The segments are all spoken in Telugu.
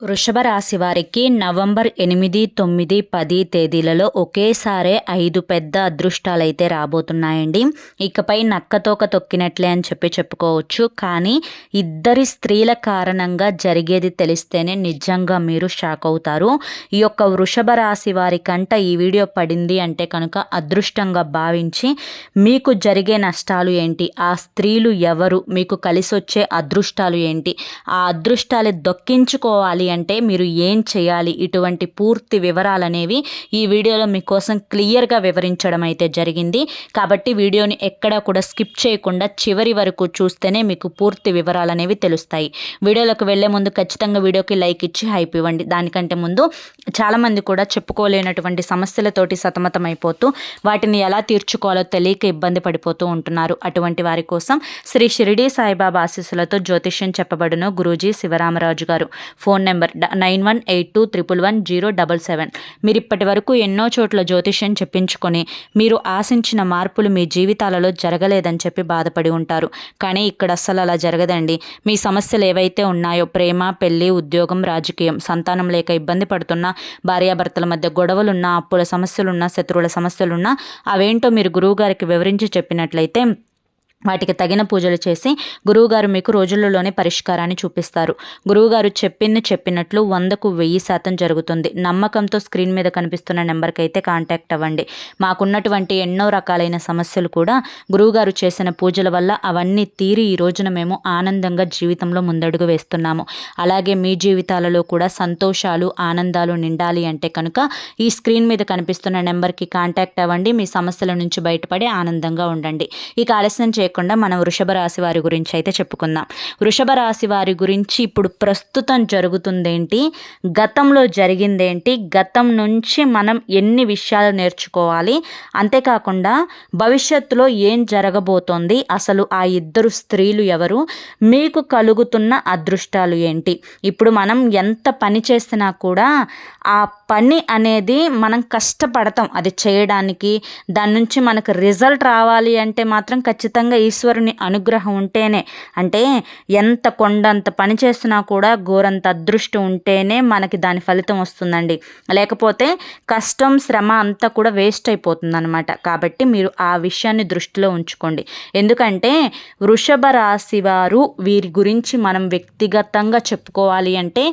వృషభ రాశి వారికి నవంబర్ ఎనిమిది తొమ్మిది పది తేదీలలో ఒకేసారి ఐదు పెద్ద అదృష్టాలు అయితే రాబోతున్నాయండి. ఇకపై నక్కతోక తొక్కినట్లే అని చెప్పి చెప్పుకోవచ్చు. కానీ ఇద్దరి స్త్రీల కారణంగా జరిగేది తెలిస్తేనే నిజంగా మీరు షాక్ అవుతారు. ఈ యొక్క వృషభ రాశి వారి కంట ఈ వీడియో పడింది అంటే కనుక అదృష్టంగా భావించి మీకు జరిగే నష్టాలు ఏంటి? ఆ స్త్రీలు ఎవరు? మీకు కలిసి వచ్చే అదృష్టాలు ఏంటి? ఆ అదృష్టాలు దొక్కించుకోవాలి అంటే మీరు ఏం చేయాలి? ఇటువంటి పూర్తి వివరాలు అనేవి ఈ వీడియోలో మీకోసం క్లియర్గా వివరించడం అయితే జరిగింది. కాబట్టి వీడియోని ఎక్కడా కూడా స్కిప్ చేయకుండా చివరి వరకు చూస్తేనే మీకు పూర్తి వివరాలు అనేవి తెలుస్తాయి. వీడియోలోకి వెళ్ళే ముందు ఖచ్చితంగా వీడియోకి లైక్ ఇచ్చి హైప్ ఇవ్వండి. దానికంటే ముందు చాలామంది కూడా చెప్పుకోలేనటువంటి సమస్యలతోటి సతమతమైపోతూ వాటిని ఎలా తీర్చుకోవాలో తెలియక ఇబ్బంది పడిపోతూ ఉంటున్నారు. అటువంటి వారి కోసం శ్రీ షిరిడి సాయిబాబా ఆశీస్సులతో జ్యోతిష్యం చెప్పబడును గురూజీ శివరామరాజు గారు. Phone number number nine one eight two triple one zero double seven. మీరు ఇప్పటి వరకు ఎన్నో చోట్ల జ్యోతిష్యం చెప్పించుకొని మీరు ఆశించిన మార్పులు మీ జీవితాలలో జరగలేదని చెప్పి బాధపడి ఉంటారు. కానీ ఇక్కడ అస్సలు అలా జరగదండి. మీ సమస్యలు ఏవైతే ఉన్నాయో ప్రేమ పెళ్ళి ఉద్యోగం రాజకీయం సంతానం లేక ఇబ్బంది పడుతున్న భార్యాభర్తల మధ్య గొడవలున్నా అప్పుల సమస్యలున్నా శత్రువుల సమస్యలున్నా అవేంటో మీరు గురువుగారికి వివరించి చెప్పినట్లయితే వాటికి తగిన పూజలు చేసి గురువుగారు మీకు రోజులలోనే పరిష్కారాన్ని చూపిస్తారు. గురువుగారు చెప్పింది చెప్పినట్లు వందకు వెయ్యి శాతం జరుగుతుంది. నమ్మకంతో స్క్రీన్ మీద కనిపిస్తున్న నెంబర్కి అయితే కాంటాక్ట్ అవ్వండి. మాకున్నటువంటి ఎన్నో రకాలైన సమస్యలు కూడా గురువుగారు చేసిన పూజల వల్ల అవన్నీ తీరి ఈ రోజున మేము ఆనందంగా జీవితంలో ముందడుగు వేస్తున్నాము. అలాగే మీ జీవితాలలో కూడా సంతోషాలు ఆనందాలు నిండాలి అంటే కనుక ఈ స్క్రీన్ మీద కనిపిస్తున్న నెంబర్కి కాంటాక్ట్ అవ్వండి. మీ సమస్యల నుంచి బయటపడి ఆనందంగా ఉండండి. ఇక ఆలస్యం లేకుండా మనం వృషభ రాశి వారి గురించి అయితే చెప్పుకుందాం. వృషభ రాశి వారి గురించి ఇప్పుడు ప్రస్తుతం జరుగుతుందేంటి? గతంలో జరిగిందేంటి? గతం నుంచి మనం ఎన్ని విషయాలు నేర్చుకోవాలి? అంతేకాకుండా భవిష్యత్తులో ఏం జరగబోతోంది? అసలు ఆ ఇద్దరు స్త్రీలు ఎవరు? మీకు కలుగుతున్న అదృష్టాలు ఏంటి? ఇప్పుడు మనం ఎంత పని చేసినా కూడా ఆ పని అనేది మనం కష్టపడతాం. అది చేయడానికి దాని నుంచి మనకు రిజల్ట్ రావాలి అంటే మాత్రం ఖచ్చితంగా ఈశ్వరుని అనుగ్రహం ఉంటేనే. అంటే ఎంత కొండంత పని చేస్తున్నా కూడా ఘోరంత అదృష్టం ఉంటేనే మనకి దాని ఫలితం వస్తుందండి. లేకపోతే కష్టం శ్రమ అంతా కూడా వేస్ట్ అయిపోతుంది అనమాట కాబట్టి మీరు ఆ విషయాన్ని దృష్టిలో ఉంచుకోండి. ఎందుకంటే వృషభ రాశి వారు వీరి గురించి మనం వ్యక్తిగతంగా చెప్పుకోవాలి అంటే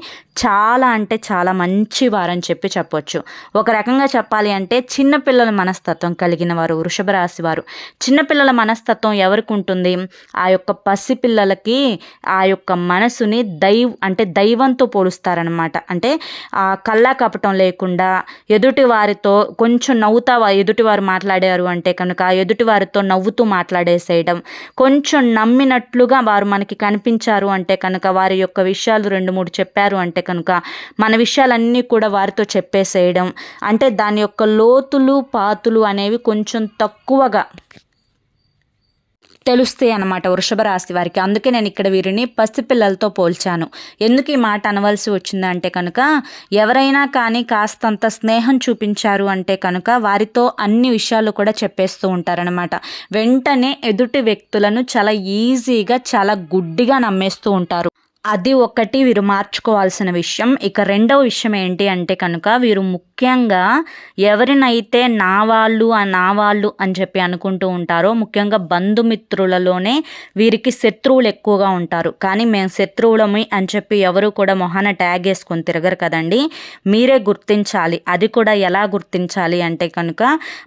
చాలా అంటే చాలా మంచి వారని చెప్పి చెప్పొచ్చు. ఒక రకంగా చెప్పాలి అంటే చిన్నపిల్లల మనస్తత్వం కలిగిన వారు వృషభ రాశి వారు. చిన్నపిల్లల మనస్తత్వం ఎవరికి ఉంటుంది? ఆ యొక్క పసిపిల్లలకి ఆ యొక్క మనసుని దైవ్ అంటే దైవంతో పోలుస్తారనమాట అంటే ఆ కళ్ళా కపటం లేకుండా ఎదుటి వారితో కొంచెం నవ్వుతా ఎదుటి వారు మాట్లాడారు అంటే కనుక ఎదుటి వారితో నవ్వుతూ మాట్లాడేసేయడం. కొంచెం నమ్మినట్లుగా వారు మనకి కనిపించారు అంటే కనుక వారి యొక్క విషయాలు రెండు మూడు చెప్పారు అంటే కనుక మన విషయాలన్నీ కూడా వారితో చెప్పేసేయడం. అంటే దాని యొక్క లోతులు పాతులు అనేవి కొంచెం తక్కువగా తెలుస్తాయి అనమాట వృషభ రాశి వారికి. అందుకే నేను ఇక్కడ వీరిని పసిపిల్లలతో పోల్చాను. ఎందుకు ఈ మాట అనవలసి వచ్చిందంటే కనుక ఎవరైనా కానీ కాస్తంత స్నేహం చూపించారు అంటే కనుక వారితో అన్ని విషయాలు కూడా చెప్పేస్తూ ఉంటారనమాట వెంటనే ఎదుటి వ్యక్తులను చాలా ఈజీగా చాలా గుడ్డిగా నమ్మేస్తూ ఉంటారు. అది ఒకటి వీరు మార్చుకోవాల్సిన విషయం. ఇక రెండవ విషయం ఏంటి అంటే కనుక వీరు ముఖ్యంగా ఎవరినైతే నా వాళ్ళు నా వాళ్ళు అని చెప్పి అనుకుంటూ ఉంటారో ముఖ్యంగా బంధుమిత్రులలోనే వీరికి శత్రువులు ఎక్కువగా ఉంటారు. కానీ మేము శత్రువులమి అని చెప్పి ఎవరు కూడా మొహాన ట్యాగ్ వేసుకొని తిరగరు కదండి. మీరే గుర్తించాలి. అది కూడా ఎలా గుర్తించాలి అంటే కనుక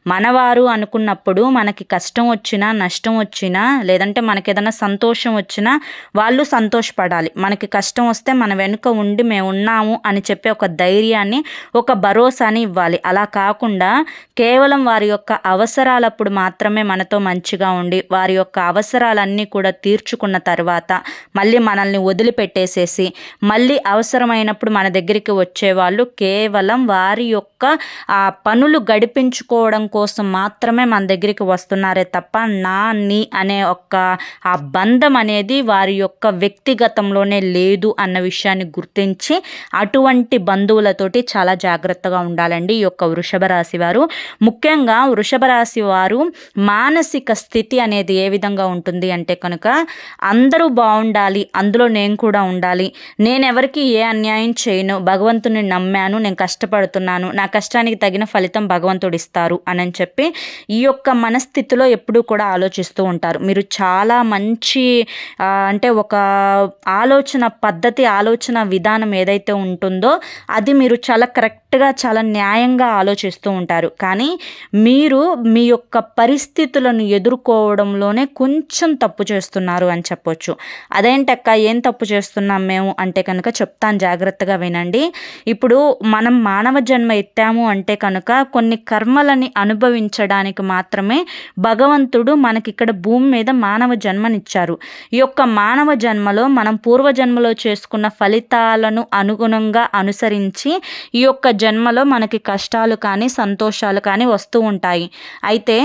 మనవారు అనుకున్నప్పుడు మనకి కష్టం వచ్చినా నష్టం వచ్చినా లేదంటే మనకి ఏదైనా సంతోషం వచ్చినా వాళ్ళు సంతోషపడాలి. మనకి కష్టం వస్తే మన వెనుక ఉండి మేము ఉన్నాము అని చెప్పి ఒక ధైర్యాన్ని ఒక భరోసా అని ఇవ్వాలి. అలా కాకుండా కేవలం వారి యొక్క అవసరాలప్పుడు మాత్రమే మనతో మంచిగా ఉండి వారి యొక్క అవసరాలన్నీ కూడా తీర్చుకున్న తర్వాత మళ్ళీ మనల్ని వదిలిపెట్టేసేసి మళ్ళీ అవసరమైనప్పుడు మన దగ్గరికి వచ్చేవాళ్ళు కేవలం వారి యొక్క ఆ పనులు గడిపించుకోవడం కోసం మాత్రమే మన దగ్గరికి వస్తున్నారే తప్ప నా నీ అనే ఒక ఆ బంధం అనేది వారి యొక్క వ్యక్తిగతంలోనే లేదు అన్న విషయాన్ని గుర్తించి అటువంటి బంధువులతోటి చాలా జాగ్రత్తగా ఉండాలండి ఈ యొక్క వృషభ రాశి వారు. ముఖ్యంగా వృషభ రాశి వారు మానసిక స్థితి అనేది ఏ విధంగా ఉంటుంది అంటే కనుక అందరూ బాగుండాలి అందులో నేను కూడా ఉండాలి. నేను ఎవరికి ఏ అన్యాయం చేయను భగవంతుని నమ్మాను నేను కష్టపడుతున్నాను నా కష్టానికి తగిన ఫలితం భగవంతుడు ఇస్తారు అని చెప్పి ఈ యొక్క మనస్థితిలో ఎప్పుడూ కూడా ఆలోచిస్తూ ఉంటారు. మీరు చాలా మంచి అంటే ఒక ఆలోచన పద్ధతి ఆలోచన విధానం ఏదైతే ఉంటుందో అది మీరు చాలా కరెక్ట్గా చాలా న్యాయంగా ఆలోచిస్తూ ఉంటారు. కానీ మీరు మీ యొక్క పరిస్థితులను ఎదుర్కోవడంలోనే కొంచెం తప్పు చేస్తున్నారు అని చెప్పొచ్చు. అదేంటక్క ఏం తప్పు చేస్తున్నాం మేము అంటే కనుక చెప్తాను జాగ్రత్తగా వినండి. ఇప్పుడు మనం మానవ జన్మ ఎత్తాము అంటే కనుక కొన్ని కర్మలని అనుభవించడానికి మాత్రమే భగవంతుడు మనకి ఇక్కడ భూమి మీద మానవ జన్మనిచ్చారు. ఈ యొక్క మానవ జన్మలో మనం పూర్వజన్మలో చేసుకున్న ఫలితాలను అనుగుణంగా అనుసరించి ఈ యొక్క జన్మలో మనకి కష్టాలు కానీ సంతోషాలు కానీ వస్తూ ఉంటాయి. అయితే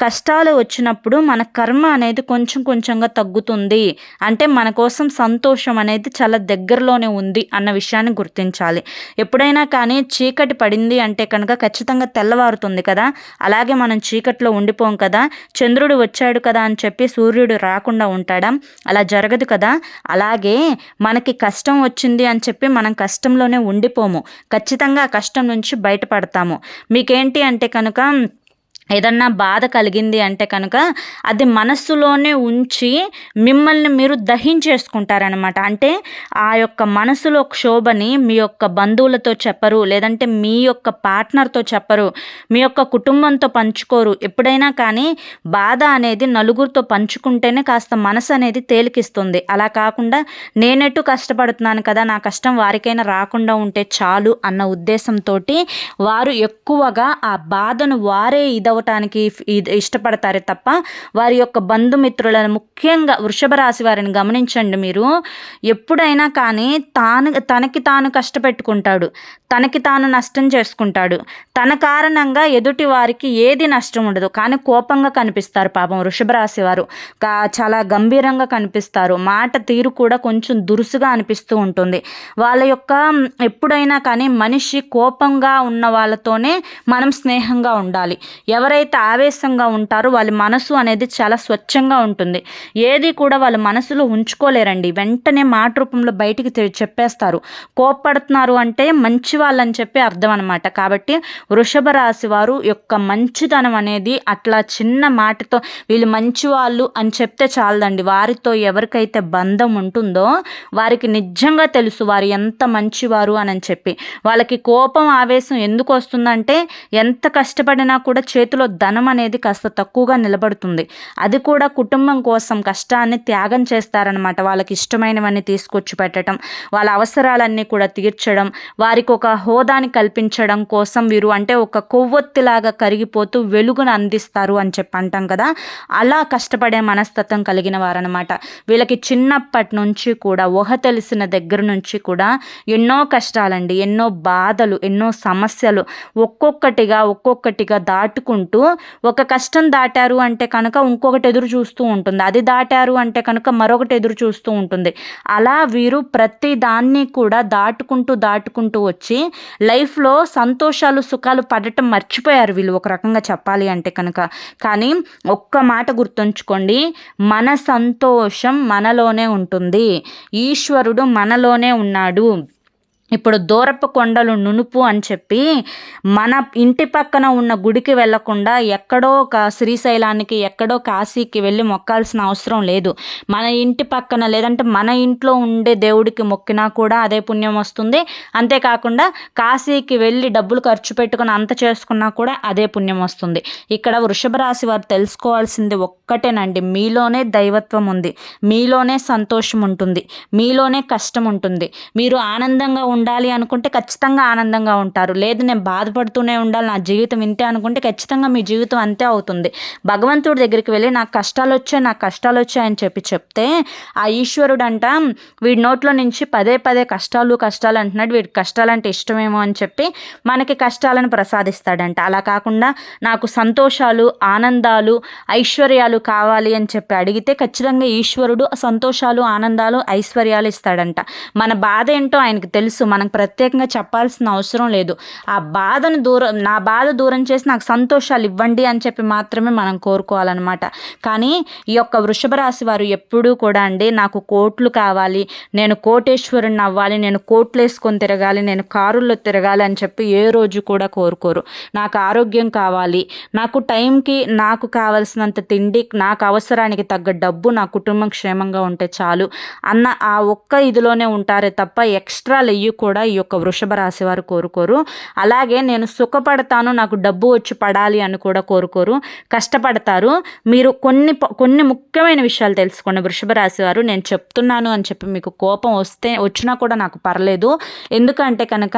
కష్టాలు వచ్చినప్పుడు మన కర్మ అనేది కొంచెం కొంచెంగా తగ్గుతుంది. అంటే మన కోసం సంతోషం అనేది చాలా దగ్గరలోనే ఉంది అన్న విషయాన్ని గుర్తించాలి. ఎప్పుడైనా కానీ చీకటి పడింది అంటే కనుక ఖచ్చితంగా తెల్లవారుతుంది కదా. అలాగే మనం చీకట్లో ఉండిపోం కదా. చంద్రుడు వచ్చాడు కదా అని చెప్పి సూర్యుడు రాకుండా ఉంటాడా? అలా జరగదు కదా. అలాగే మనకి కష్టం వచ్చింది అని చెప్పి మనం కష్టంలోనే ఉండిపోము. ఖచ్చితంగా కష్టం నుంచి బయటపడతాము. మీకేంటి అంటే కనుక ఏదన్నా బాధ కలిగింది అంటే కనుక అది మనస్సులోనే ఉంచి మిమ్మల్ని మీరు దహించేసుకుంటారనమాట అంటే ఆ యొక్క మనసులో క్షోభని మీ యొక్క బంధువులతో చెప్పరు లేదంటే మీ యొక్క పార్ట్నర్తో చెప్పరు మీ యొక్క కుటుంబంతో పంచుకోరు. ఎప్పుడైనా కానీ బాధ అనేది నలుగురితో పంచుకుంటేనే కాస్త మనసు అనేది తేలికిస్తుంది. అలా కాకుండా నేనెటు కష్టపడుతున్నాను కదా నా కష్టం వారికైనా రాకుండా ఉంటే చాలు అన్న ఉద్దేశంతో వారు ఎక్కువగా ఆ బాధను వారే ఇద అవ్వటానికి ఇష్టపడతారే తప్ప వారి యొక్క బంధుమిత్రులను ముఖ్యంగా వృషభ రాశి వారిని గమనించండి మీరు. ఎప్పుడైనా కానీ తాను తనకి తాను కష్టపెట్టుకుంటాడు. తనకి తాను నష్టం చేసుకుంటాడు. తన కారణంగా ఎదుటి వారికి ఏది నష్టం ఉండదు. కానీ కోపంగా కనిపిస్తారు పాపం వృషభ రాశి వారు. చాలా గంభీరంగా కనిపిస్తారు. మాట తీరు కూడా కొంచెం దురుసుగా అనిపిస్తూ ఉంటుంది. వాళ్ళ యొక్క ఎప్పుడైనా కానీ మనిషి కోపంగా ఉన్న వాళ్ళతోనే మనం స్నేహంగా ఉండాలి. ఎవరైతే ఆవేశంగా ఉంటారో వాళ్ళ మనసు అనేది చాలా స్వచ్ఛంగా ఉంటుంది. ఏది కూడా వాళ్ళ మనసులో ఉంచుకోలేరండి. వెంటనే మాట రూపంలో బయటికి చెప్పేస్తారు. కోప్పడుతున్నారు అంటే మంచి వాళ్ళని చెప్పి అర్థం అనమాట కాబట్టి వృషభ రాశి వారు యొక్క మంచితనం అనేది అట్లా చిన్న మాటతో వీళ్ళు మంచి వాళ్ళు అని చెప్తే చాలదండి. వారితో ఎవరికైతే బంధం ఉంటుందో వారికి నిజంగా తెలుసు వారు ఎంత మంచివారు అని చెప్పి. వాళ్ళకి కోపం ఆవేశం ఎందుకు వస్తుందంటే ఎంత కష్టపడినా కూడా చేతి చేతిలో ధనం అనేది కాస్త తక్కువగా నిలబడుతుంది. అది కూడా కుటుంబం కోసం కష్టాన్ని త్యాగం చేస్తారనమాట వాళ్ళకి ఇష్టమైనవన్నీ తీసుకొచ్చి పెట్టడం వాళ్ళ అవసరాలన్నీ కూడా తీర్చడం వారికి ఒక హోదాని కల్పించడం కోసం వీరు అంటే ఒక కొవ్వొత్తిలాగా కరిగిపోతూ వెలుగును అందిస్తారు అని చెప్పి అంటాం కదా. అలా కష్టపడే మనస్తత్వం కలిగిన వారనమాట వీళ్ళకి చిన్నప్పటి నుంచి కూడా ఊహ తెలిసిన దగ్గర నుంచి కూడా ఎన్నో కష్టాలండి ఎన్నో బాధలు ఎన్నో సమస్యలు ఒక్కొక్కటిగా ఒక్కొక్కటిగా దాటుకుంటూ ఒక కష్టం దాటారు అంటే కనుక ఇంకొకటి ఎదురు చూస్తూ ఉంటుంది. అది దాటారు అంటే కనుక మరొకటి ఎదురు చూస్తూ ఉంటుంది. అలా వీరు ప్రతి దాన్ని కూడా దాటుకుంటూ దాటుకుంటూ వచ్చి లైఫ్లో సంతోషాలు సుఖాలు పడటం మర్చిపోయారు వీళ్ళు. ఒక రకంగా చెప్పాలి అంటే కనుక. కానీ ఒక్క మాట గుర్తుంచుకోండి. మన సంతోషం మనలోనే ఉంటుంది. ఈశ్వరుడు మనలోనే ఉన్నాడు. ఇప్పుడు దూరపు కొండలు నునుపు అని చెప్పి మన ఇంటి పక్కన ఉన్న గుడికి వెళ్ళకుండా ఎక్కడో ఒక శ్రీశైలానికి ఎక్కడో కాశీకి వెళ్ళి మొక్కాల్సిన అవసరం లేదు. మన ఇంటి పక్కన లేదంటే మన ఇంట్లో ఉండే దేవుడికి మొక్కినా కూడా అదే పుణ్యం వస్తుంది. అంతేకాకుండా కాశీకి వెళ్ళి డబ్బులు ఖర్చు పెట్టుకుని అంత చేసుకున్నా కూడా అదే పుణ్యం వస్తుంది. ఇక్కడ వృషభ రాశి వారు తెలుసుకోవాల్సింది ఒక్కటేనండి. మీలోనే దైవత్వం ఉంది. మీలోనే సంతోషం ఉంటుంది. మీలోనే కష్టం ఉంటుంది. మీరు ఆనందంగా ఉండాలి అనుకుంటే ఖచ్చితంగా ఆనందంగా ఉంటారు. లేదు నేను బాధపడుతూనే ఉండాలి నా జీవితం ఇంతే అనుకుంటే ఖచ్చితంగా మీ జీవితం అంతే అవుతుంది. భగవంతుడి దగ్గరికి వెళ్ళి నాకు కష్టాలు వచ్చాయి నాకు కష్టాలు వచ్చాయని చెప్పి చెప్తే ఆ ఈశ్వరుడు అంట వీడి నోట్లో నుంచి పదే పదే కష్టాలు కష్టాలు అంటున్నాడు. వీడి కష్టాలంటే ఇష్టమేమో అని చెప్పి మనకి కష్టాలను ప్రసాదిస్తాడంట. అలా కాకుండా నాకు సంతోషాలు ఆనందాలు ఐశ్వర్యాలు కావాలి అని చెప్పి అడిగితే ఖచ్చితంగా ఈశ్వరుడు సంతోషాలు ఆనందాలు ఐశ్వర్యాలు ఇస్తాడంట. మన బాధ ఏంటో ఆయనకి తెలుసు. మనం ప్రత్యేకంగా చెప్పాల్సిన అవసరం లేదు. ఆ బాధను దూరం నా బాధ దూరం చేసి నాకు సంతోషాలు ఇవ్వండి అని చెప్పి మాత్రమే మనం కోరుకోవాలన్నమాట. కానీ ఈ యొక్క వృషభ రాశి వారు ఎప్పుడూ కూడా అండి నాకు కోట్లు కావాలి నేను కోటేశ్వరుని అవ్వాలి నేను కోట్లు వేసుకొని తిరగాలి నేను కారుల్లో తిరగాలి అని చెప్పి ఏ రోజు కూడా కోరుకోరు. నాకు ఆరోగ్యం కావాలి నాకు టైంకి నాకు కావలసినంత తిండి నాకు అవసరానికి తగ్గ డబ్బు నా కుటుంబం క్షేమంగా ఉంటే చాలు అన్న ఆ ఒక్క ఇదిలోనే ఉంటారే తప్ప ఎక్స్ట్రా లెయ్యి కూడా ఈ యొక్క వృషభ రాశి వారు కోరుకోరు. అలాగే నేను సుఖపడతాను నాకు డబ్బు వచ్చి పడాలి అని కూడా కోరుకోరు. కష్టపడతారు. మీరు కొన్ని కొన్ని ముఖ్యమైన విషయాలు తెలుసుకోండి వృషభ రాశి వారు. నేను చెప్తున్నాను అని చెప్పి మీకు కోపం వస్తే వచ్చినా కూడా నాకు పర్లేదు. ఎందుకంటే కనుక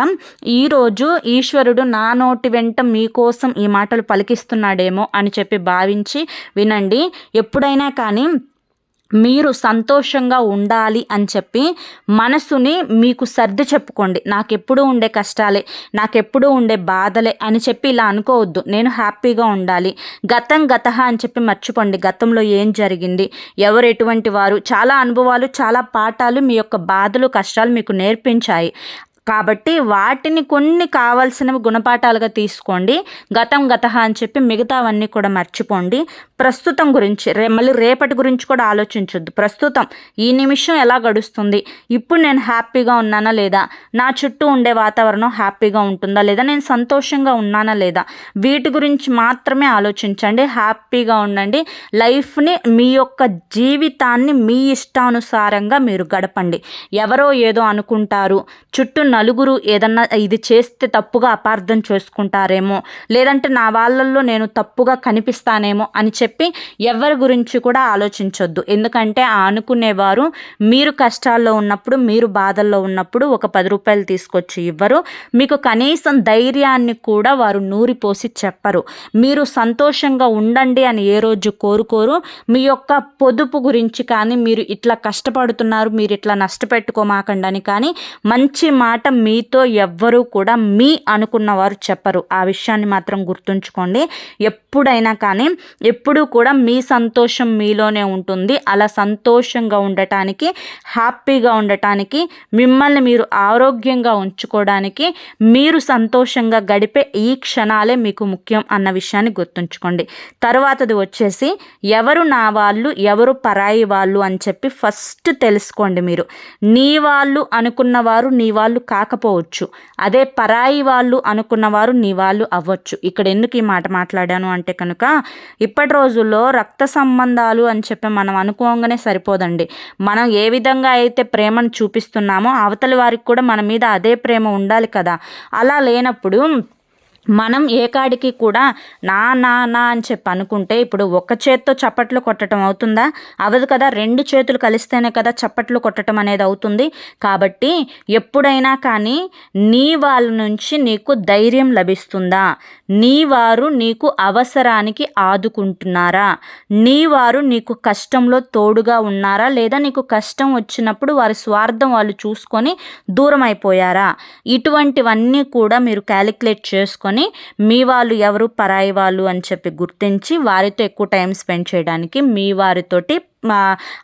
ఈరోజు ఈశ్వరుడు నా నోటి వెంట మీకోసం ఈ మాటలు పలికిస్తున్నాడేమో అని చెప్పి భావించి వినండి. ఎప్పుడైనా కానీ మీరు సంతోషంగా ఉండాలి అని చెప్పి మనసుని మీకు సర్ది చెప్పుకోండి. నాకు ఎప్పుడూ ఉండే కష్టాలే నాకు ఉండే బాధలే అని చెప్పి ఇలా అనుకోవద్దు. నేను హ్యాపీగా ఉండాలి. గతం గత అని చెప్పి మర్చిపోండి. గతంలో ఏం జరిగింది? ఎవరు ఎటువంటి వారు? చాలా అనుభవాలు చాలా పాఠాలు మీ యొక్క బాధలు కష్టాలు మీకు నేర్పించాయి. కాబట్టి వాటిని కొన్ని కావాల్సినవి గుణపాఠాలుగా తీసుకోండి. గతం గత అని చెప్పి మిగతావన్నీ కూడా మర్చిపోండి. ప్రస్తుతం గురించి రే మళ్ళీ రేపటి గురించి కూడా ఆలోచించొద్దు. ప్రస్తుతం ఈ నిమిషం ఎలా గడుస్తుంది? ఇప్పుడు నేను హ్యాపీగా ఉన్నానా లేదా? నా చుట్టూ ఉండే వాతావరణం హ్యాపీగా ఉంటుందా లేదా? నేను సంతోషంగా ఉన్నానా లేదా? వీటి గురించి మాత్రమే ఆలోచించండి. హ్యాపీగా ఉండండి. లైఫ్ని మీ యొక్క జీవితాన్ని మీ ఇష్టానుసారంగా మీరు గడపండి. ఎవరో ఏదో అనుకుంటారు. చుట్టూ నలుగురు ఏదన్నా ఇది చేస్తే తప్పుగా అపార్థం చేసుకుంటారేమో లేదంటే నా వాళ్ళల్లో నేను తప్పుగా కనిపిస్తానేమో అని చెప్పి ఎవరి గురించి కూడా ఆలోచించొద్దు. ఎందుకంటే ఆ అనుకునేవారు మీరు కష్టాల్లో ఉన్నప్పుడు మీరు బాధల్లో ఉన్నప్పుడు ఒక పది రూపాయలు తీసుకొచ్చి ఇవ్వరు. మీకు కనీసం ధైర్యాన్ని కూడా వారు నూరిపోసి చెప్పరు. మీరు సంతోషంగా ఉండండి అని ఏ రోజు కోరుకోరు. మీ యొక్క పొదుపు గురించి కానీ మీరు ఇట్లా కష్టపడుతున్నారు మీరు ఇట్లా నష్టపెట్టుకోమాకండి అని కానీ మంచి మాట మీతో ఎవ్వరూ కూడా మీ అనుకున్న వారు చెప్పరు. ఆ విషయాన్ని మాత్రం గుర్తుంచుకోండి. ఎప్పుడైనా కానీ ఎప్పుడూ కూడా మీ సంతోషం మీలోనే ఉంటుంది. అలా సంతోషంగా ఉండటానికి హ్యాపీగా ఉండటానికి మిమ్మల్ని మీరు ఆరోగ్యంగా ఉంచుకోవడానికి మీరు సంతోషంగా గడిపే ఈ క్షణాలే మీకు ముఖ్యం అన్న విషయాన్ని గుర్తుంచుకోండి. తర్వాతది వచ్చేసి ఎవరు నా వాళ్ళు ఎవరు పరాయి వాళ్ళు అని చెప్పి ఫస్ట్ తెలుసుకోండి మీరు. నీ వాళ్ళు అనుకున్న వారు నీ వాళ్ళు కాకపోవచ్చు. అదే పరాయి వాళ్ళు అనుకున్నవారు నీ వాళ్ళు అవ్వచ్చు. ఇక్కడ ఎందుకు ఈ మాట మాట్లాడాను అంటే కనుక ఇప్పటి రోజుల్లో రక్త సంబంధాలు అని చెప్పి మనం అనుకోగానే సరిపోదండి. మనం ఏ విధంగా అయితే ప్రేమను చూపిస్తున్నామో అవతలి వారికి కూడా మన మీద అదే ప్రేమ ఉండాలి కదా. అలా లేనప్పుడు మనం ఏ కాడికి కూడా నా నా నా అని చెప్పి అనుకుంటే ఇప్పుడు ఒక చేత్తో చప్పట్లు కొట్టడం అవుతుందా? అవదు కదా రెండు చేతులు కలిస్తేనే కదా చప్పట్లు కొట్టడం అనేది అవుతుంది. కాబట్టి ఎప్పుడైనా కానీ నీ వాళ్ళ నుంచి నీకు ధైర్యం లభిస్తుందా? నీ వారు నీకు అవసరానికి ఆదుకుంటున్నారా? నీ వారు నీకు కష్టంలో తోడుగా ఉన్నారా? లేదా నీకు కష్టం వచ్చినప్పుడు వారి స్వార్థం వాళ్ళు చూసుకొని దూరం అయిపోయారా ఇటువంటివన్నీ కూడా మీరు క్యాలిక్యులేట్ చేసుకొని చేసుకొని మీ వాళ్ళు ఎవరు పరాయి వాళ్ళు అని చెప్పి గుర్తించి వారితో ఎక్కువ టైం స్పెండ్ చేయడానికి మీ వారితోటి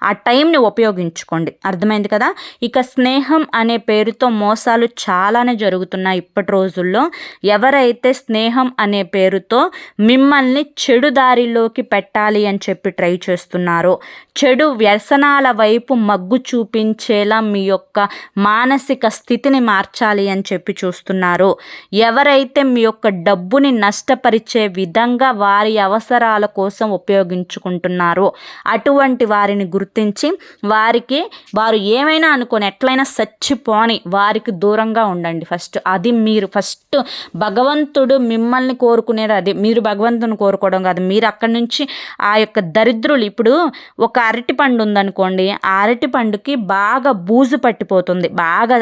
ఆ టైంని ఉపయోగించుకోండి. అర్థమైంది కదా? ఇక స్నేహం అనే పేరుతో మోసాలు చాలానే జరుగుతున్నాయి ఇప్పటి రోజుల్లో. ఎవరైతే స్నేహం అనే పేరుతో మిమ్మల్ని చెడు దారిలోకి పెట్టాలి అని చెప్పి ట్రై చేస్తున్నారో చెడు వ్యసనాల వైపు మగ్గు చూపించేలా మీ యొక్క మానసిక స్థితిని మార్చాలి అని చెప్పి చూస్తున్నారు ఎవరైతే మీ యొక్క డబ్బుని నష్టపరిచే విధంగా వారి అవసరాల కోసం ఉపయోగించుకుంటున్నారో అటువంటి వారిని గుర్తించి వారికి వారు ఏమైనా అనుకోని ఎట్లయినా చచ్చిపోని వారికి దూరంగా ఉండండి. ఫస్ట్ అది మీరు ఫస్ట్ భగవంతుడు మిమ్మల్ని కోరుకునేది అది. మీరు భగవంతుని కోరుకోవడం కాదు. మీరు అక్కడి నుంచి ఆ యొక్క దరిద్రులు ఇప్పుడు ఒక అరటి పండు ఉందనుకోండి. ఆ అరటి పండుకి బాగా బూజు పట్టిపోతుంది. బాగా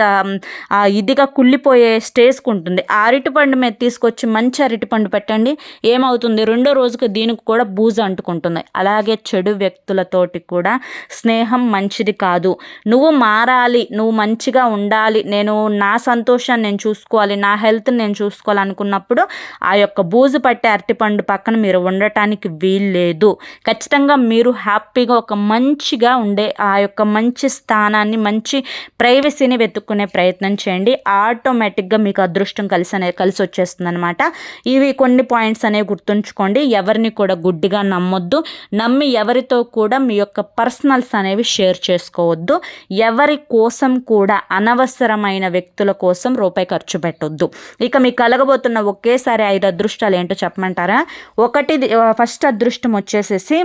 ఇదిగా కుళ్ళిపోయే స్టేజ్కి ఉంటుంది. ఆ అరటి పండు మీద తీసుకొచ్చి మంచి అరటి పండు పెట్టండి. ఏమవుతుంది? రెండో రోజుకి దీనికి కూడా బూజు అంటుకుంటుంది. అలాగే చెడు వ్యక్తులతో తోటి కూడా స్నేహం మంచిది కాదు. నువ్వు మారాలి నువ్వు మంచిగా ఉండాలి నేను నా సంతోషాన్ని నేను చూసుకోవాలి నా హెల్త్ని నేను చూసుకోవాలనుకున్నప్పుడు ఆ యొక్క బూజు పట్టే అరటిపండు పక్కన మీరు ఉండటానికి వీల్లేదు. ఖచ్చితంగా మీరు హ్యాపీగా ఒక మంచిగా ఉండే ఆ యొక్క మంచి స్థానాన్ని మంచి ప్రైవసీని వెతుక్కునే ప్రయత్నం చేయండి. ఆటోమేటిక్గా మీకు అదృష్టం కలిసి అనే కలిసి వచ్చేస్తుంది అనమాట ఇవి కొన్ని పాయింట్స్ అనేవి గుర్తుంచుకోండి. ఎవరిని కూడా గుడ్డిగా నమ్మొద్దు. నమ్మి ఎవరితో కూడా మీ యొక్క పర్సనల్స్ అనేవి షేర్ చేసుకోవద్దు. ఎవరి కోసం కూడా అనవసరమైన వ్యక్తుల కోసం రూపాయి ఖర్చు పెట్టొద్దు. ఇక మీకు కలగబోతున్న ఒకేసారి ఐదు అదృష్టాలు ఏంటో చెప్పమంటారా? ఒకటి ఫస్ట్ అదృష్టం వచ్చేసేసి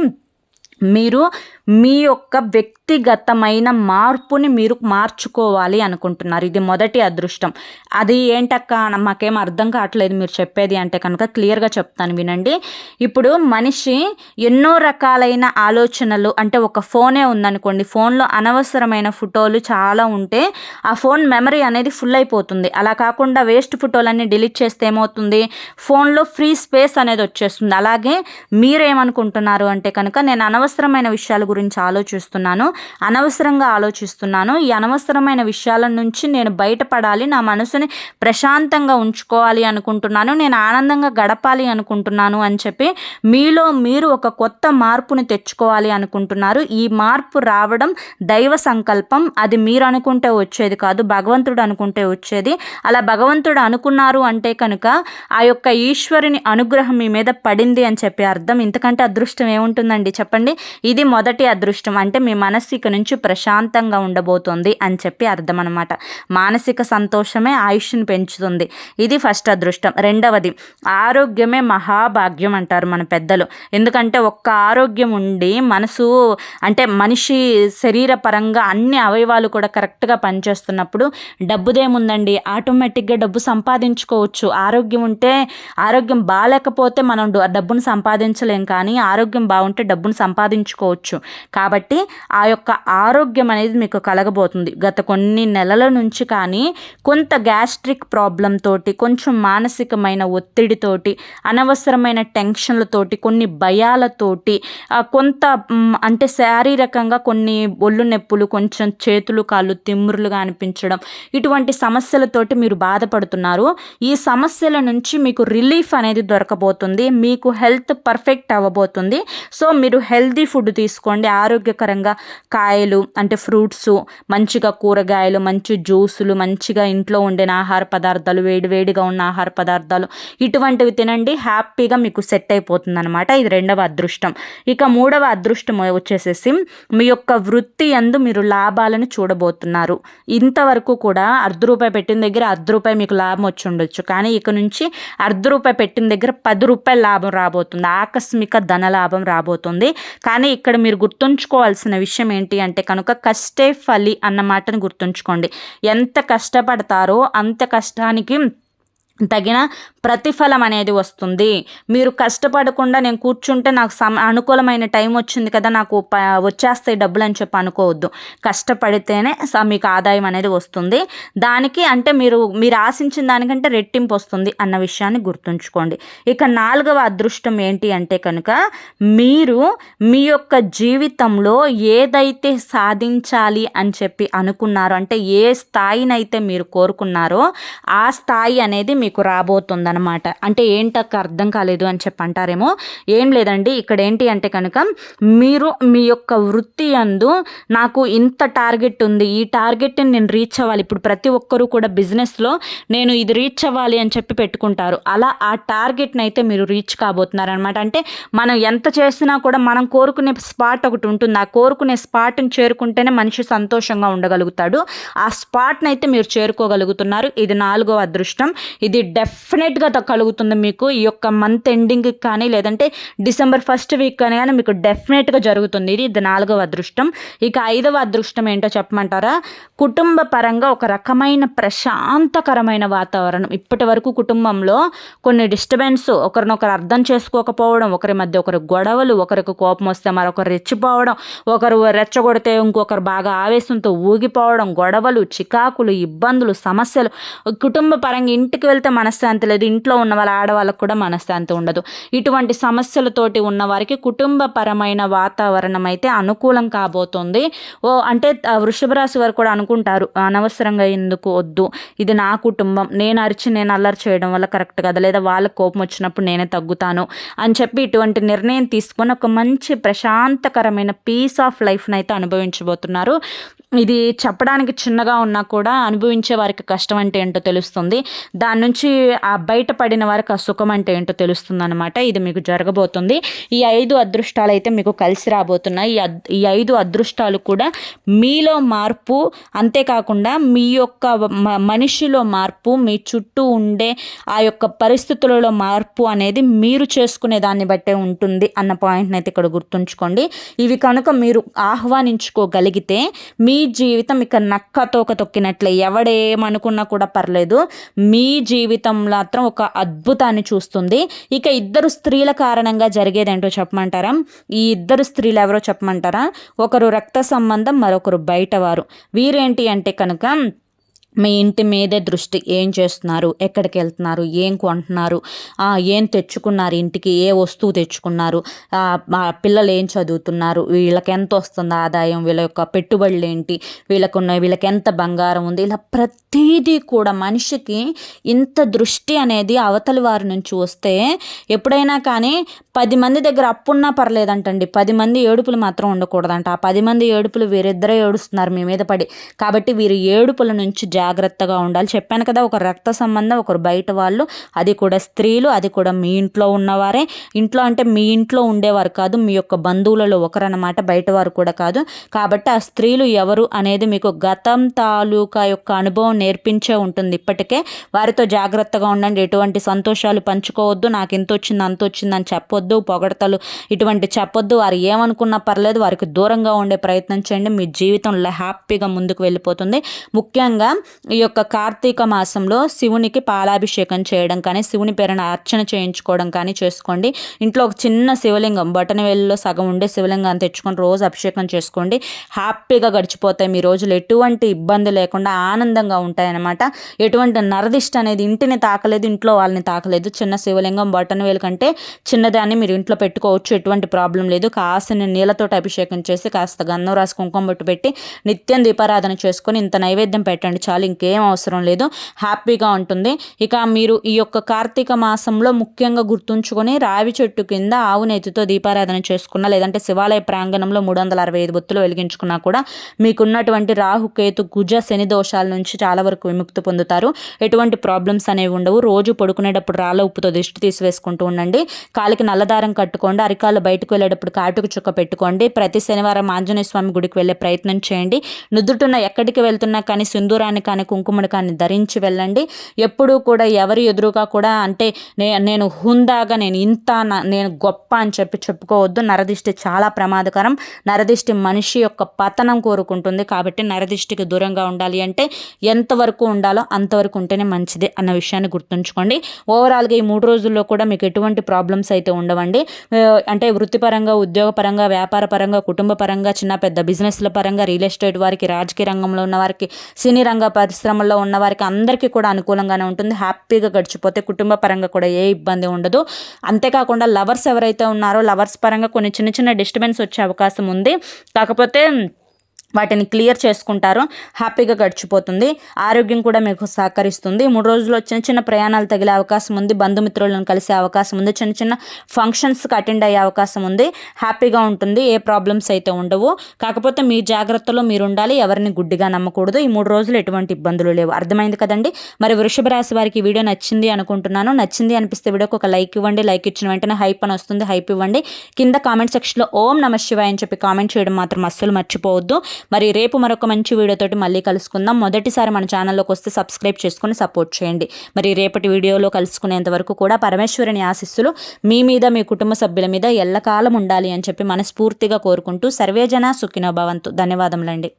మీరు మీ యొక్క వ్యక్తిగతమైన మార్పుని మీరు మార్చుకోవాలి అనుకుంటున్నారు. ఇది మొదటి అదృష్టం. అది ఏంటక్క? మాకేం అర్థం కావట్లేదు మీరు చెప్పేది అంటే కనుక క్లియర్గా చెప్తాను వినండి. ఇప్పుడు మనిషి ఎన్నో రకాలైన ఆలోచనలు అంటే ఒక ఫోనే ఉందనుకోండి. ఫోన్లో అనవసరమైన ఫోటోలు చాలా ఉంటే ఆ ఫోన్ మెమరీ అనేది ఫుల్ అయిపోతుంది. అలా కాకుండా వేస్ట్ ఫోటోలన్నీ డిలీట్ చేస్తే ఏమవుతుంది? ఫోన్లో ఫ్రీ స్పేస్ అనేది వచ్చేస్తుంది. అలాగే మీరేమనుకుంటున్నారు అంటే కనుక నేను అనవసరమైన విషయాల గురించి ఆలోచిస్తున్నాను అనవసరంగా ఆలోచిస్తున్నాను. ఈ అనవసరమైన విషయాల నుంచి నేను బయటపడాలి నా మనసుని ప్రశాంతంగా ఉంచుకోవాలి అనుకుంటున్నాను నేను ఆనందంగా గడపాలి అనుకుంటున్నాను అని చెప్పి మీలో మీరు ఒక కొత్త మార్పుని తెచ్చుకోవాలి అనుకుంటున్నారు. ఈ మార్పు రావడం దైవ సంకల్పం. అది మీరు అనుకుంటే వచ్చేది కాదు భగవంతుడు అనుకుంటే వచ్చేది. అలా భగవంతుడు అనుకున్నారు అంటే కనుక ఆ యొక్క ఈశ్వరుని అనుగ్రహం మీ మీద పడింది అని చెప్పి అర్థం. ఇంతకంటే అదృష్టం ఏముంటుందండి? చెప్పండి. ఇది మొదటి అదృష్టం. అంటే మీ మనస్సు నుంచి ప్రశాంతంగా ఉండబోతుంది అని చెప్పి అర్థం అనమాట మానసిక సంతోషమే ఆయుష్ని పెంచుతుంది. ఇది ఫస్ట్ అదృష్టం. రెండవది ఆరోగ్యమే మహాభాగ్యం అంటారు మన పెద్దలు. ఎందుకంటే ఒక్క ఆరోగ్యం ఉండి మనసు అంటే మనిషి శరీర పరంగా అన్ని అవయవాలు కూడా కరెక్ట్గా పనిచేస్తున్నప్పుడు డబ్బుదేముందండి? ఆటోమేటిక్గా డబ్బు సంపాదించుకోవచ్చు. ఆరోగ్యం ఉంటే ఆరోగ్యం బాగాలేకపోతే మనం డబ్బును సంపాదించలేం కానీ ఆరోగ్యం బాగుంటే డబ్బును సంపాదించుకోవచ్చు. కాబట్టి ఆ యొక్క ఆరోగ్యం అనేది మీకు కలగబోతుంది. గత కొన్ని నెలల నుంచి కానీ కొంత గ్యాస్ట్రిక్ ప్రాబ్లం తోటి కొంచెం మానసికమైన ఒత్తిడితోటి అనవసరమైన టెన్షన్లతోటి కొన్ని భయాలతోటి కొంత అంటే శారీరకంగా కొన్ని ఒళ్ళు నొప్పులు కొంచెం చేతులు కాళ్ళు తిమ్మురులుగా అనిపించడం ఇటువంటి సమస్యలతోటి మీరు బాధపడుతున్నారు. ఈ సమస్యల నుంచి మీకు రిలీఫ్ అనేది దొరకబోతుంది. మీకు హెల్త్ పర్ఫెక్ట్ అవ్వబోతుంది. సో మీరు హెల్త్ ఫుడ్ తీసుకోండి. ఆరోగ్యకరంగా కాయలు అంటే ఫ్రూట్స్ మంచిగా కూరగాయలు మంచి జ్యూసులు మంచిగా ఇంట్లో ఉండిన ఆహార పదార్థాలు వేడి వేడిగా ఉన్న ఆహార పదార్థాలు ఇటువంటివి తినండి. హ్యాపీగా మీకు సెట్ అయిపోతుంది అనమాట ఇది రెండవ అదృష్టం. ఇక మూడవ అదృష్టం వచ్చేసేసి మీ యొక్క వృత్తి అందు మీరు లాభాలను చూడబోతున్నారు. ఇంతవరకు కూడా అర్ధ రూపాయి పెట్టిన దగ్గర అర్ధ రూపాయి మీకు లాభం వచ్చి ఉండొచ్చు. కానీ ఇక నుంచి అర్ధ రూపాయి పెట్టిన దగ్గర పది రూపాయల లాభం రాబోతుంది. ఆకస్మిక ధన లాభం రాబోతుంది. కానీ ఇక్కడ మీరు గుర్తుంచుకోవాల్సిన విషయం ఏంటి అంటే కనుక కష్టే ఫలి అన్న మాటను గుర్తుంచుకోండి. ఎంత కష్టపడతారో అంత కష్టానికి తగిన ప్రతిఫలం అనేది వస్తుంది. మీరు కష్టపడకుండా నేను కూర్చుంటే నాకు సమ అనుకూలమైన టైం వచ్చింది కదా నాకు ప వచ్చేస్తాయి డబ్బులు అని చెప్పి అనుకోవద్దు. కష్టపడితేనే మీకు ఆదాయం అనేది వస్తుంది. దానికి అంటే మీరు మీరు ఆశించిన దానికంటే రెట్టింపు వస్తుంది అన్న విషయాన్ని గుర్తుంచుకోండి. ఇక నాలుగవ అదృష్టం ఏంటి అంటే కనుక మీరు మీ యొక్క జీవితంలో ఏదైతే సాధించాలి అని చెప్పి అనుకున్నారో అంటే ఏ స్థాయినైతే మీరు కోరుకున్నారో ఆ స్థాయి అనేది మీకు రాబోతుందనమాట అంటే ఏంటక్క అర్థం కాలేదు అని చెప్పి అంటారేమో ఏం లేదండి. ఇక్కడ ఏంటి అంటే కనుక మీరు మీ యొక్క వృత్తి అందు నాకు ఇంత టార్గెట్ ఉంది. ఈ టార్గెట్ని నేను రీచ్ అవ్వాలి. ఇప్పుడు ప్రతి ఒక్కరూ కూడా బిజినెస్లో నేను ఇది రీచ్ అవ్వాలి అని చెప్పి పెట్టుకుంటారు. అలా ఆ టార్గెట్ని అయితే మీరు రీచ్ కాబోతున్నారనమాట అంటే మనం ఎంత చేసినా కూడా మనం కోరుకునే స్పాట్ ఒకటి ఉంటుంది. ఆ కోరుకునే స్పాట్ని చేరుకుంటేనే మనిషి సంతోషంగా ఉండగలుగుతాడు. ఆ స్పాట్ని అయితే మీరు చేరుకోగలుగుతున్నారు. ఇది నాలుగో అదృష్టం. ఇది ఇది డెఫినెట్గా కలుగుతుంది మీకు. ఈ యొక్క మంత్ ఎండింగ్ కానీ లేదంటే డిసెంబర్ ఫస్ట్ వీక్ కానీ కానీ మీకు డెఫినెట్గా జరుగుతుంది. ఇది ఇది నాలుగవ అదృష్టం. ఇక ఐదవ అదృష్టం ఏంటో చెప్పమంటారా? కుటుంబ పరంగా ఒక రకమైన ప్రశాంతకరమైన వాతావరణం. ఇప్పటి వరకు కుటుంబంలో కొన్ని డిస్టర్బెన్స్ ఒకరినొకరు అర్థం చేసుకోకపోవడం ఒకరి మధ్య ఒకరి గొడవలు ఒకరికి కోపం వస్తే మరొకరు రెచ్చిపోవడం ఒకరు రెచ్చగొడితే ఇంకొకరు బాగా ఆవేశంతో ఊగిపోవడం గొడవలు చికాకులు ఇబ్బందులు సమస్యలు. కుటుంబ పరంగా ఇంటికి వెళ్తే అయితే మనశ్శాంతి లేదు. ఇంట్లో ఉన్న వాళ్ళ ఆడవాళ్ళకు కూడా మనశ్శాంతి ఉండదు. ఇటువంటి సమస్యలతోటి ఉన్న వారికి కుటుంబపరమైన వాతావరణం అయితే అనుకూలం కాబోతుంది. ఓ అంటే వృషభ రాశి వారు కూడా అనుకుంటారు అనవసరంగా ఎందుకు వద్దు? ఇది నా కుటుంబం. నేను అరిచి నేను అల్లరి చేయడం వల్ల కరెక్ట్ కదా. లేదా వాళ్ళకి కోపం వచ్చినప్పుడు నేనే తగ్గుతాను అని చెప్పి ఇటువంటి నిర్ణయం తీసుకొని ఒక మంచి ప్రశాంతకరమైన పీస్ ఆఫ్ లైఫ్ని అయితే అనుభవించబోతున్నారు. ఇది చెప్పడానికి చిన్నగా ఉన్నా కూడా అనుభవించే వారికి కష్టం అంటే ఏంటో తెలుస్తుంది. దాని నుంచి ఆ బయటపడిన వారికి ఆ సుఖం అంటే ఏంటో తెలుస్తుంది అనమాట ఇది మీకు జరగబోతుంది. ఈ ఐదు అదృష్టాలు అయితే మీకు కలిసి రాబోతున్నాయి. ఈ ఐదు అదృష్టాలు కూడా మీలో మార్పు అంతేకాకుండా మీ యొక్క మనిషిలో మార్పు మీ చుట్టూ ఉండే ఆ యొక్క పరిస్థితులలో మార్పు అనేది మీరు చేసుకునే దాన్ని బట్టే ఉంటుంది అన్న పాయింట్ని అయితే ఇక్కడ గుర్తుంచుకోండి. ఇవి కనుక మీరు ఆహ్వానించుకోగలిగితే మీ జీవితం ఇక నక్కతోక తొక్కినట్లే. ఎవడేమనుకున్నా కూడా పర్లేదు. మీ జీవితం మాత్రం ఒక అద్భుతాన్ని చూస్తుంది. ఇక ఇద్దరు స్త్రీల కారణంగా జరిగేదేంటో చెప్పమంటారా? ఈ ఇద్దరు స్త్రీలు ఎవరో చెప్పమంటారా? ఒకరు రక్త సంబంధం మరొకరు బయటవారు. వీరేంటి అంటే కనుక మీ ఇంటి మీదే దృష్టి ఏం చేస్తున్నారు? ఎక్కడికి వెళ్తున్నారు? ఏం కొంటున్నారు? ఏం తెచ్చుకున్నారు? ఇంటికి ఏ వస్తువు తెచ్చుకున్నారు? పిల్లలు ఏం చదువుతున్నారు? వీళ్ళకి ఎంత వస్తుంది ఆదాయం? వీళ్ళ యొక్క పెట్టుబడులు ఏంటి? వీళ్ళకున్న వీళ్ళకి ఎంత బంగారం ఉంది? ఇలా ప్రతిదీ కూడా మనిషికి ఇంత దృష్టి అనేది అవతలి వారి నుంచి వస్తే ఎప్పుడైనా కానీ పది మంది దగ్గర అప్పున్నా పర్లేదంటండి. పది మంది ఏడుపులు మాత్రం ఉండకూడదంట. ఆ పది మంది ఏడుపులు వీరిద్దరే ఏడుస్తున్నారు మీ మీద పడి. కాబట్టి వీరి ఏడుపుల నుంచి జాగ్రత్తగా ఉండాలి. చెప్పాను కదా ఒక రక్త సంబంధం ఒకరు బయట వాళ్ళు అది కూడా స్త్రీలు అది కూడా మీ ఇంట్లో ఉన్నవారే. ఇంట్లో అంటే మీ ఇంట్లో ఉండేవారు కాదు మీ యొక్క బంధువులలో ఒకరన్నమాట బయట వారు కూడా కాదు. కాబట్టి ఆ స్త్రీలు ఎవరు అనేది మీకు గతం తాలూకా యొక్క అనుభవం నేర్పించే ఉంటుంది ఇప్పటికే. వారితో జాగ్రత్తగా ఉండండి ఎటువంటి సంతోషాలు పంచుకోవద్దు నాకు ఇంత వచ్చింది అంత వచ్చిందని చెప్పొద్దు పొగడతలు ఇటువంటి చెప్పొద్దు. వారు ఏమనుకున్నా పర్లేదు వారికి దూరంగా ఉండే ప్రయత్నం చేయండి మీ జీవితంలో హ్యాపీగా ముందుకు వెళ్ళిపోతుంది. ముఖ్యంగా ఈ యొక్క కార్తీక మాసంలో శివునికి పాలాభిషేకం చేయడం కానీ శివుని పేరున అర్చన చేయించుకోవడం కానీ చేసుకోండి. ఇంట్లో ఒక చిన్న శివలింగం బటన్ వేలులో సగం ఉండే శివలింగాన్ని తెచ్చుకొని రోజు అభిషేకం చేసుకోండి. హ్యాపీగా గడిచిపోతాయి మీ రోజులు. ఎటువంటి ఇబ్బంది లేకుండా ఆనందంగా ఉంటాయన్నమాట. ఎటువంటి నరదిష్ట అనేది ఇంటిని తాకలేదు ఇంట్లో వాళ్ళని తాకలేదు. చిన్న శివలింగం బటన్ వేలు కంటే చిన్నదాన్ని మీరు ఇంట్లో పెట్టుకోవచ్చు. ఎటువంటి ప్రాబ్లం లేదు. కాసిన నీళ్ళతో అభిషేకం చేసి కాస్త గంధం రాసి కుంకుమ బొట్టు పెట్టి నిత్యం దీపారాధన చేసుకొని ఇంత నైవేద్యం పెట్టండి. చాలు. ఇంకేం అవసరం లేదు. హ్యాపీగా ఉంటుంది. ఇక మీరు ఈ యొక్క కార్తీక మాసంలో ముఖ్యంగా గుర్తుంచుకొని రావి చెట్టు కింద ఆవు నెత్తితో దీపారాధన చేసుకున్నా లేదంటే శివాలయ ప్రాంగణంలో మూడు వందల అరవై ఐదు బొత్తులు వెలిగించుకున్నా కూడా మీకున్నటువంటి రాహుకేతు గుజ శని దోషాల నుంచి చాలా వరకు విముక్తి పొందుతారు. ఎటువంటి ప్రాబ్లమ్స్ అనేవి ఉండవు. రోజు పడుకునేటప్పుడు రాళ్ళ ఉప్పుతో దిష్టి తీసివేసుకుంటూ ఉండండి. కాలికి నల్లదారం కట్టుకోండి. అరికాలు బయటకు వెళ్ళేటప్పుడు కాటుకు చుక్క పెట్టుకోండి. ప్రతి శనివారం ఆంజనేయ స్వామి గుడికి వెళ్ళే ప్రయత్నం చేయండి. నుదుటున్న ఎక్కడికి వెళ్తున్నా కానీ సింధూరాన్ని కానీ కుంకుమడికాన్ని కానీ ధరించి వెళ్ళండి. ఎప్పుడూ కూడా ఎవరి ఎదురుగా కూడా అంటే నే నేను హుందాగా నేను ఇంత నేను గొప్ప అని చెప్పి చెప్పుకోవద్దు. నరదిష్టి చాలా ప్రమాదకరం. నరదిష్టి మనిషి యొక్క పతనం కోరుకుంటుంది. కాబట్టి నరదిష్టికి దూరంగా ఉండాలి అంటే ఎంతవరకు ఉండాలో అంతవరకు ఉంటేనే మంచిది అన్న విషయాన్ని గుర్తుంచుకోండి. ఓవరాల్గా ఈ మూడు రోజుల్లో కూడా మీకు ఎటువంటి ప్రాబ్లమ్స్ అయితే ఉండవండి. అంటే వృత్తిపరంగా ఉద్యోగపరంగా వ్యాపార పరంగా కుటుంబ పరంగా చిన్న పెద్ద బిజినెస్ల పరంగా రియల్ ఎస్టేట్ వారికి రాజకీయ రంగంలో ఉన్న వారికి సినీ రంగ పరిశ్రమల్లో ఉన్న వారికి అందరికీ కూడా అనుకూలంగానే ఉంటుంది. హ్యాపీగా గడిచిపోతే కుటుంబ పరంగా కూడా ఏ ఇబ్బంది ఉండదు. అంతేకాకుండా లవర్స్ ఎవరైతే ఉన్నారో లవర్స్ పరంగా కొన్ని చిన్న చిన్న డిస్టర్బెన్స్ వచ్చే అవకాశం ఉంది. కాకపోతే వాటిని క్లియర్ చేసుకుంటారు హ్యాపీగా గడిచిపోతుంది ఆరోగ్యం కూడా మీకు సహకరిస్తుంది. మూడు రోజుల్లో చిన్న చిన్న ప్రయాణాలు తగిలే అవకాశం ఉంది బంధుమిత్రులను కలిసే అవకాశం ఉంది చిన్న చిన్న ఫంక్షన్స్కి అటెండ్ అయ్యే అవకాశం ఉంది హ్యాపీగా ఉంటుంది ఏ ప్రాబ్లమ్స్ అయితే ఉండవు. కాకపోతే మీ జాగ్రత్తలో మీరు ఉండాలి ఎవరిని గుడ్డిగా నమ్మకూడదు. ఈ మూడు రోజులు ఎటువంటి ఇబ్బందులు లేవు. అర్థమైంది కదండి? మరి వృషభ రాశి వారికి వీడియో నచ్చింది అనుకుంటున్నాను. నచ్చింది అనిపిస్తే వీడియోకి ఒక లైక్ ఇవ్వండి లైక్ ఇచ్చిన వెంటనే హైప్ అని వస్తుంది హైప్ ఇవ్వండి. కింద కామెంట్ సెక్షన్లో ఓం నమ శివాయ అని చెప్పి కామెంట్ చేయడం మాత్రం అస్సలు మర్చిపోవద్దు. మరి రేపు మరొక మంచి వీడియోతోటి మళ్ళీ కలుసుకుందాం. మొదటిసారి మన ఛానల్లోకి వస్తే సబ్స్క్రైబ్ చేసుకుని సపోర్ట్ చేయండి. మరి రేపటి వీడియోలో కలుసుకునేంత వరకు కూడా పరమేశ్వరుని ఆశిస్సులు మీ మీద మీ కుటుంబ సభ్యుల మీద ఎల్లకాలం ఉండాలి అని చెప్పి మనస్ఫూర్తిగా కోరుకుంటూ సర్వేజన సుఖినోభవంతు ధన్యవాదములండి.